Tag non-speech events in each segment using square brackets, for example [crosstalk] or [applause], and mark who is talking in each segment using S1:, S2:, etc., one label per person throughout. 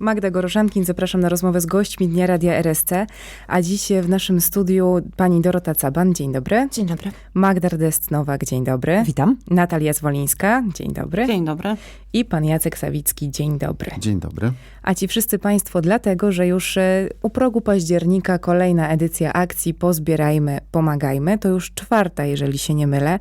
S1: Magda Goroszankin, zapraszam na rozmowę z gośćmi Dnia Radia RSC, a dziś w naszym studiu pani Dorota Caban, dzień dobry.
S2: Dzień dobry.
S1: Magda Dest-Nowak, dzień dobry.
S3: Witam.
S1: Natalia Zwolińska, dzień dobry.
S2: Dzień dobry.
S1: I pan Jacek Sawicki, dzień dobry.
S4: Dzień dobry.
S1: A ci wszyscy państwo dlatego, że już e, u progu października kolejna edycja akcji Pozbierajmy, Pomagajmy. To już czwarta, jeżeli się nie mylę.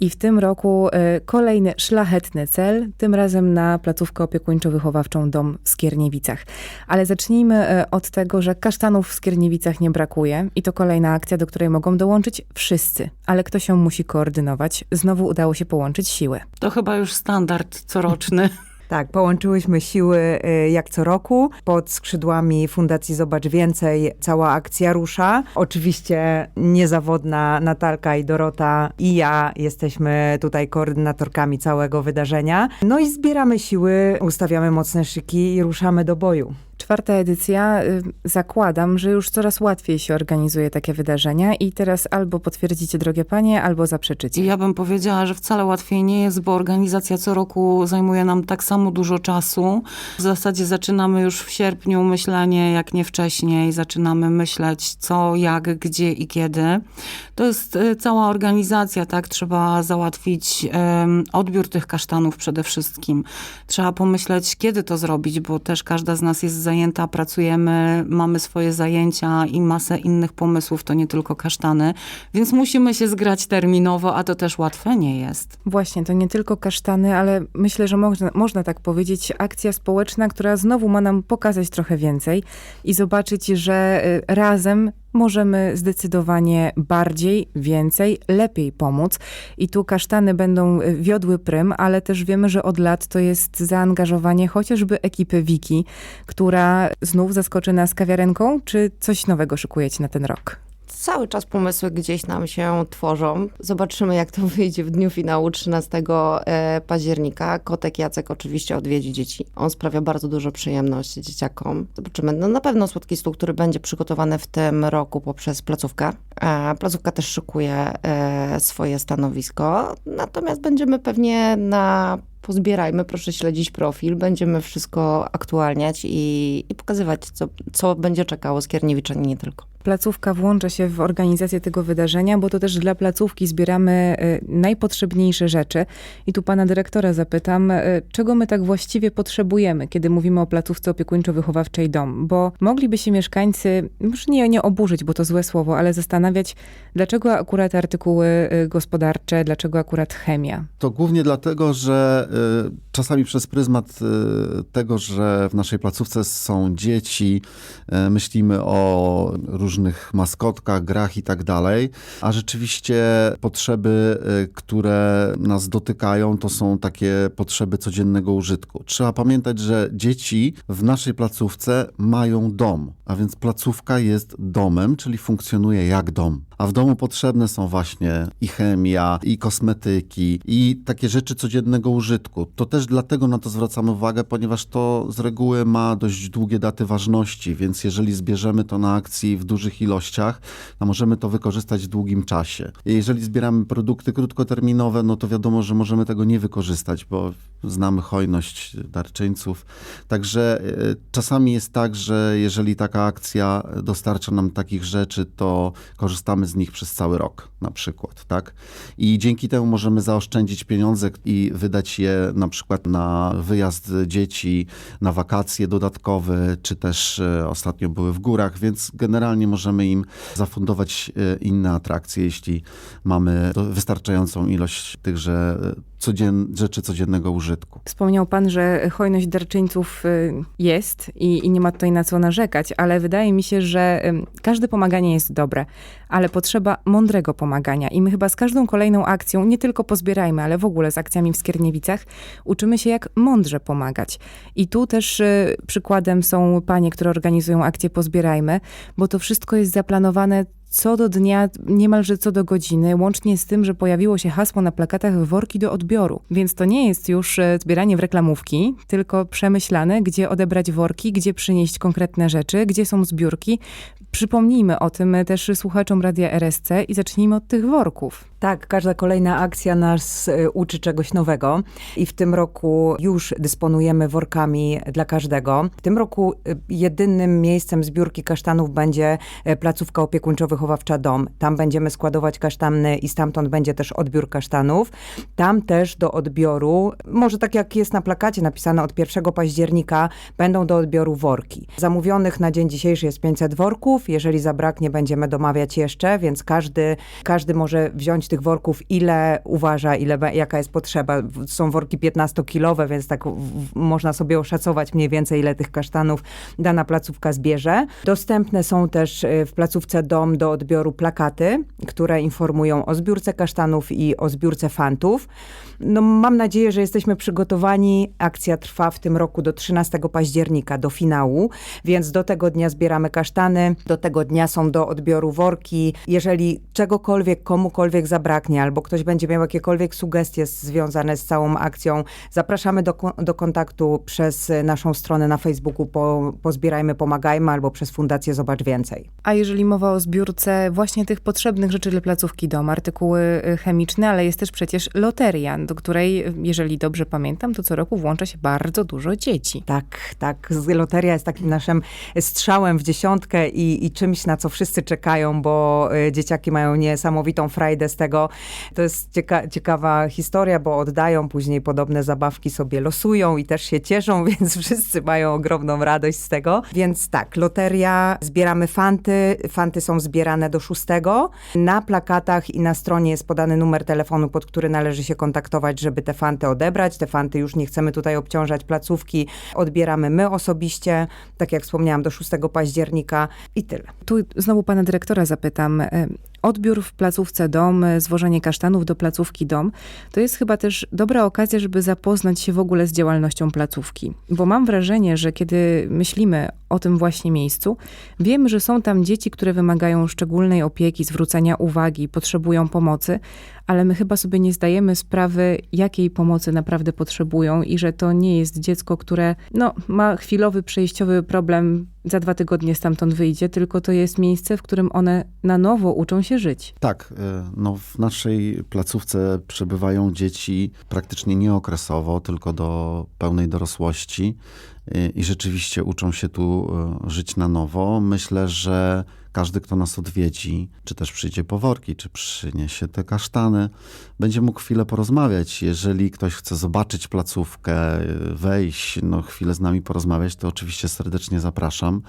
S1: I w tym roku e, kolejny szlachetny cel, tym razem na placówkę opiekuńczo-wychowawczą Dom w Skierniewicach. Ale zacznijmy e, od tego, że kasztanów w Skierniewicach nie brakuje i to kolejna akcja, do której mogą dołączyć wszyscy. Ale kto się musi koordynować? Znowu udało się połączyć siły.
S2: To chyba już standard coroczny. [laughs]
S3: Tak, połączyłyśmy siły y, jak co roku. Pod skrzydłami Fundacji Zobacz Więcej cała akcja rusza. Oczywiście niezawodna Natalka i Dorota i ja jesteśmy tutaj koordynatorkami całego wydarzenia. No i zbieramy siły, ustawiamy mocne szyki i ruszamy do boju.
S1: Czwarta edycja, y, zakładam, że już coraz łatwiej się organizuje takie wydarzenia i teraz albo potwierdzicie, drogie panie, albo zaprzeczycie.
S2: Ja bym powiedziała, że wcale łatwiej nie jest, bo organizacja co roku zajmuje nam tak samo dużo czasu. W zasadzie zaczynamy już w sierpniu myślenie, jak nie wcześniej. Zaczynamy myśleć co, jak, gdzie i kiedy. To jest y, cała organizacja, tak? Trzeba załatwić em, odbiór tych kasztanów przede wszystkim. Trzeba pomyśleć, kiedy to zrobić, bo też każda z nas jest zajęta, pracujemy, mamy swoje zajęcia i masę innych pomysłów, to nie tylko kasztany. Więc musimy się zgrać terminowo, a to też łatwe nie jest.
S1: Właśnie, to nie tylko kasztany, ale myślę, że można, można tak powiedzieć, akcja społeczna, która znowu ma nam pokazać trochę więcej i zobaczyć, że y, razem możemy zdecydowanie bardziej, więcej, lepiej pomóc. I tu kasztany będą y, wiodły prym, ale też wiemy, że od lat to jest zaangażowanie chociażby ekipy Wiki, która znów zaskoczy nas kawiarenką, czy coś nowego szykujecie na ten rok?
S5: Cały czas pomysły gdzieś nam się tworzą. Zobaczymy, jak to [laughs] wyjdzie w dniu finału 13 e, października. Kotek Jacek oczywiście odwiedzi dzieci. On sprawia bardzo dużo przyjemności dzieciakom. Zobaczymy. No, na pewno słodki stół, który będzie przygotowany w tym roku poprzez placówkę. E, placówka też szykuje e, swoje stanowisko. Natomiast będziemy pewnie na pozbierajmy, proszę śledzić profil. Będziemy wszystko aktualniać i, i pokazywać, co, co będzie czekało Skierniewiczan i nie tylko.
S1: Placówka włącza się w organizację tego wydarzenia, bo to też dla placówki zbieramy y, najpotrzebniejsze rzeczy. I tu pana dyrektora zapytam, y, czego my tak właściwie potrzebujemy, kiedy mówimy o placówce opiekuńczo-wychowawczej dom? Bo mogliby się mieszkańcy, już nie, nie oburzyć, bo to złe słowo, ale zastanawiać, dlaczego akurat artykuły y, gospodarcze, dlaczego akurat chemia?
S4: To głównie dlatego, że czasami przez pryzmat tego, że w naszej placówce są dzieci, myślimy o różnych maskotkach, grach i tak dalej, a rzeczywiście potrzeby, y, które nas dotykają, to są takie potrzeby codziennego użytku. Trzeba pamiętać, że dzieci w naszej placówce mają dom, a więc placówka jest domem, czyli funkcjonuje jak dom. A w domu potrzebne są właśnie i chemia, i kosmetyki, i takie rzeczy codziennego użytku. To też dlatego na to zwracamy uwagę, ponieważ to z reguły ma dość długie daty ważności, więc jeżeli zbierzemy to na akcji w dużych ilościach, to możemy to wykorzystać w długim czasie. Jeżeli zbieramy produkty krótkoterminowe, no to wiadomo, że możemy tego nie wykorzystać, bo znamy hojność darczyńców. Także e, czasami jest tak, że jeżeli taka akcja dostarcza nam takich rzeczy, to korzystamy z nich przez cały rok na przykład, tak? I dzięki temu możemy zaoszczędzić pieniądze i wydać je na przykład na wyjazd dzieci, na wakacje dodatkowe, czy też e, ostatnio były w górach, więc generalnie możemy im zafundować e, inne atrakcje, jeśli mamy wystarczającą ilość tychże e, codzien- rzeczy codziennego użytku.
S1: Wspomniał pan, że hojność darczyńców y, jest i, i nie ma tutaj na co narzekać, ale wydaje mi się, że każde pomaganie jest dobre, ale potrzeba mądrego pomagania. I my chyba z każdą kolejną akcją, nie tylko pozbierajmy, ale w ogóle z akcjami w Skierniewicach, uczymy się, jak mądrze pomagać. I tu też y, przykładem są panie, które organizują akcję Pozbierajmy, bo to wszystko jest zaplanowane co do dnia, niemalże co do godziny, łącznie z tym, że pojawiło się hasło na plakatach worki do odbioru. Więc to nie jest już e, zbieranie w reklamówki, tylko przemyślane, gdzie odebrać worki, gdzie przynieść konkretne rzeczy, gdzie są zbiórki. Przypomnijmy o tym też słuchaczom Radia RSC i zacznijmy od tych worków.
S3: Tak, każda kolejna akcja nas y, uczy czegoś nowego i w tym roku już dysponujemy workami dla każdego. W tym roku jedynym miejscem zbiórki kasztanów będzie placówka opiekuńczo-wychowawcza Dom. Tam będziemy składować kasztany i stamtąd będzie też odbiór kasztanów. Tam też do odbioru, może tak jak jest na plakacie napisane od 1 października, będą do odbioru worki. Zamówionych na dzień dzisiejszy jest 500 worków. Jeżeli zabraknie, będziemy domawiać jeszcze, więc każdy, każdy może wziąć tych worków, ile uważa, ile, jaka jest potrzeba. Są worki 15-kilowe, więc tak można sobie oszacować mniej więcej, ile tych kasztanów dana placówka zbierze. Dostępne są też y, w placówce Dom do odbioru plakaty, które informują o zbiórce kasztanów i o zbiórce fantów. No, mam nadzieję, że jesteśmy przygotowani. Akcja trwa w tym roku do 13 października, do finału, więc do tego dnia zbieramy kasztany, do tego dnia są do odbioru worki. Jeżeli czegokolwiek, komukolwiek zabraknie, albo ktoś będzie miał jakiekolwiek sugestie związane z całą akcją, zapraszamy do, do kontaktu przez naszą stronę na Facebooku po, Pozbierajmy, Pomagajmy albo przez Fundację Zobacz Więcej.
S1: A jeżeli mowa o zbiórce właśnie tych potrzebnych rzeczy dla placówki dom, artykuły y, chemiczne, ale jest też przecież loteria, do której, jeżeli dobrze pamiętam, to co roku włącza się bardzo dużo dzieci.
S3: Tak, tak. Loteria jest takim naszym strzałem w dziesiątkę i, i czymś, na co wszyscy czekają, bo y, dzieciaki mają niesamowitą frajdę z tego. To jest cieka ciekawa historia, bo oddają później podobne zabawki sobie losują i też się cieszą, [laughs] więc wszyscy mają ogromną radość z tego. Więc tak, loteria, zbieramy fanty. Fanty są zbierane do szóstego. Na plakatach i na stronie jest podany numer telefonu, pod który należy się kontaktować, żeby te fanty odebrać. Te fanty już nie chcemy tutaj obciążać placówki. Odbieramy my osobiście, tak jak wspomniałam, do 6 października i tyle.
S1: Tu znowu pana dyrektora zapytam. Odbiór w placówce dom, y, zwożenie kasztanów do placówki dom, to jest chyba też dobra okazja, żeby zapoznać się w ogóle z działalnością placówki. Bo mam wrażenie, że kiedy myślimy o tym właśnie miejscu, wiemy, że są tam dzieci, które wymagają szczególnej opieki, zwrócenia uwagi, potrzebują pomocy, ale my chyba sobie nie zdajemy sprawy, jakiej pomocy naprawdę potrzebują i że to nie jest dziecko, które no, ma chwilowy, przejściowy problem, za dwa tygodnie stamtąd wyjdzie, tylko to jest miejsce, w którym one na nowo uczą się żyć.
S4: Tak, y, no w naszej placówce przebywają dzieci praktycznie nieokresowo, tylko do pełnej dorosłości y, i rzeczywiście uczą się tu y, żyć na nowo. Myślę, że każdy, kto nas odwiedzi, czy też przyjdzie po worki, czy przyniesie te kasztany, będzie mógł chwilę porozmawiać. Jeżeli ktoś chce zobaczyć placówkę, wejść, no chwilę z nami porozmawiać, to oczywiście serdecznie zapraszam.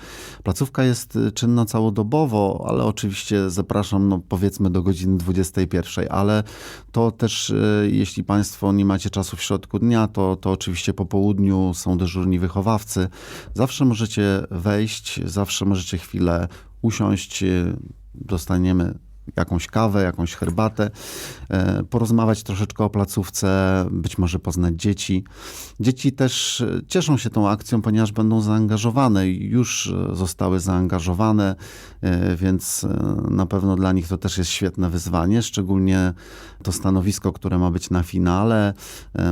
S4: Placówka jest y, czynna całodobowo, ale oczywiście zapraszam, no powiedzmy do godziny 21, ale to też, y, jeśli Państwo nie macie czasu w środku dnia, to, to oczywiście po południu są dyżurni wychowawcy. Zawsze możecie wejść, zawsze możecie chwilę usiąść, y, dostaniemy jakąś kawę, jakąś herbatę, e, porozmawiać troszeczkę o placówce, być może poznać dzieci. Dzieci też e, cieszą się tą akcją, ponieważ będą zaangażowane już e, zostały zaangażowane, więc na pewno dla nich to też jest świetne wyzwanie, szczególnie to stanowisko, które ma być na finale.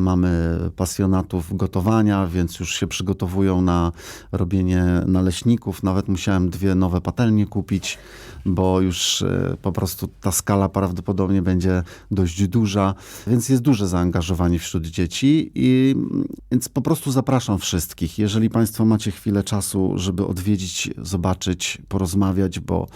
S4: Mamy pasjonatów gotowania, więc już się przygotowują na robienie naleśników. Nawet musiałem dwie nowe patelnie kupić, bo już po prostu ta skala prawdopodobnie będzie dość duża, więc jest duże zaangażowanie wśród dzieci i więc po prostu zapraszam wszystkich. Jeżeli Państwo macie chwilę czasu, żeby odwiedzić, zobaczyć, porozmawiać, bo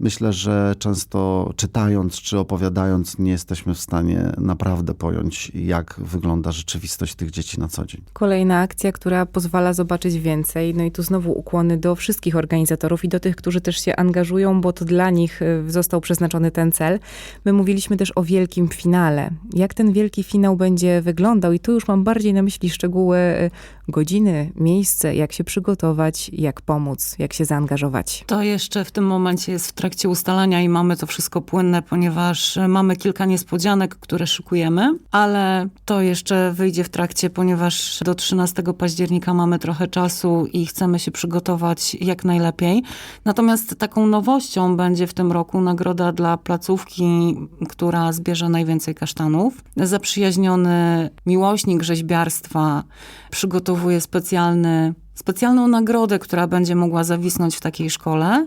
S4: myślę, że często czytając czy opowiadając nie jesteśmy w stanie naprawdę pojąć, jak wygląda rzeczywistość tych dzieci na co dzień.
S1: Kolejna akcja, która pozwala zobaczyć więcej. No i tu znowu ukłony do wszystkich organizatorów i do tych, którzy też się angażują, bo to dla nich y, został przeznaczony ten cel. My mówiliśmy też o wielkim finale. Jak ten wielki finał będzie wyglądał i tu już mam bardziej na myśli szczegóły y, godziny, miejsce, jak się przygotować, jak pomóc, jak się zaangażować.
S2: To jeszcze w tym momencie jest w trakcie ustalania i mamy to wszystko płynne, ponieważ e, mamy kilka niespodzianek, które szykujemy, ale to jeszcze wyjdzie w trakcie, ponieważ do 13 października mamy trochę czasu i chcemy się przygotować jak najlepiej. Natomiast taką nowością będzie w tym roku nagroda dla placówki, która zbierze najwięcej kasztanów. Zaprzyjaźniony miłośnik rzeźbiarstwa przygotowuje specjalny specjalną nagrodę, która będzie mogła zawisnąć w takiej szkole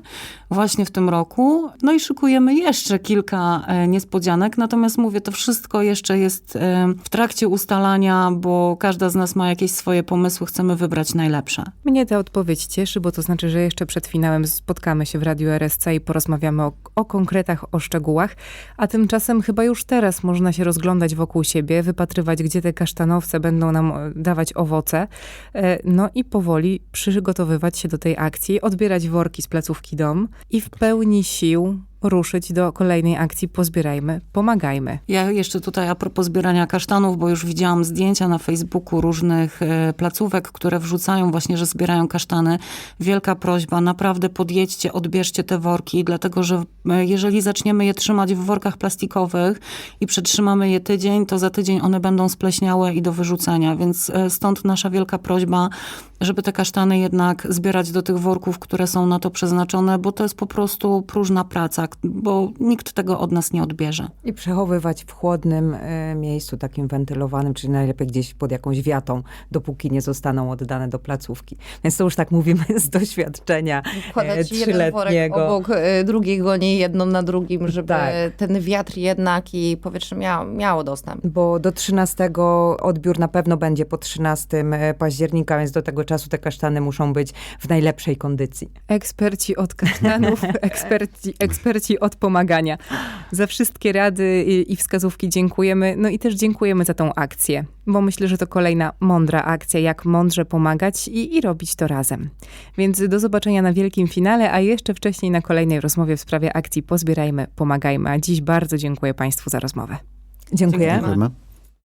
S2: właśnie w tym roku. No i szykujemy jeszcze kilka e, niespodzianek, natomiast mówię, to wszystko jeszcze jest e, w trakcie ustalania, bo każda z nas ma jakieś swoje pomysły, chcemy wybrać najlepsze.
S1: Mnie ta odpowiedź cieszy, bo to znaczy, że jeszcze przed finałem spotkamy się w Radiu RSC i porozmawiamy o, o konkretach, o szczegółach, a tymczasem chyba już teraz można się rozglądać wokół siebie, wypatrywać, gdzie te kasztanowce będą nam e, dawać owoce, no i powoli przygotowywać się do tej akcji, odbierać worki z placówki dom i w pełni sił ruszyć do kolejnej akcji Pozbierajmy, pomagajmy.
S2: Ja jeszcze tutaj a propos zbierania kasztanów, bo już widziałam zdjęcia na Facebooku różnych e, placówek, które wrzucają właśnie, że zbierają kasztany. Wielka prośba, naprawdę podjedźcie, odbierzcie te worki, dlatego że e, jeżeli zaczniemy je trzymać w workach plastikowych i przetrzymamy je tydzień, to za tydzień one będą spleśniałe i do wyrzucenia, więc e, stąd nasza wielka prośba, żeby te kasztany jednak zbierać do tych worków, które są na to przeznaczone, bo to jest po prostu próżna praca, bo nikt tego od nas nie odbierze.
S3: I przechowywać w chłodnym e, miejscu, takim wentylowanym, czyli najlepiej gdzieś pod jakąś wiatą, dopóki nie zostaną oddane do placówki. Więc to już tak mówimy [laughs] z doświadczenia e,
S5: Wkładać jeden worek
S3: trzyletniego.
S5: obok e, drugiego, nie jedno na drugim, żeby
S3: Tak.
S5: ten wiatr jednak i powietrze miało, miało dostęp.
S3: Bo do 13 odbiór na pewno będzie po 13 października, więc do tego czasu te kasztany muszą być w najlepszej kondycji.
S1: Eksperci od kasztanów, [laughs] eksperci, eksperci od pomagania. Za wszystkie rady i, i wskazówki dziękujemy. No i też dziękujemy za tą akcję, bo myślę, że to kolejna mądra akcja, jak mądrze pomagać i, i robić to razem. Więc do zobaczenia na wielkim finale, a jeszcze wcześniej na kolejnej rozmowie w sprawie akcji Pozbierajmy, pomagajmy. A dziś bardzo dziękuję Państwu za rozmowę.
S3: Dziękuję.
S4: Dziękujemy.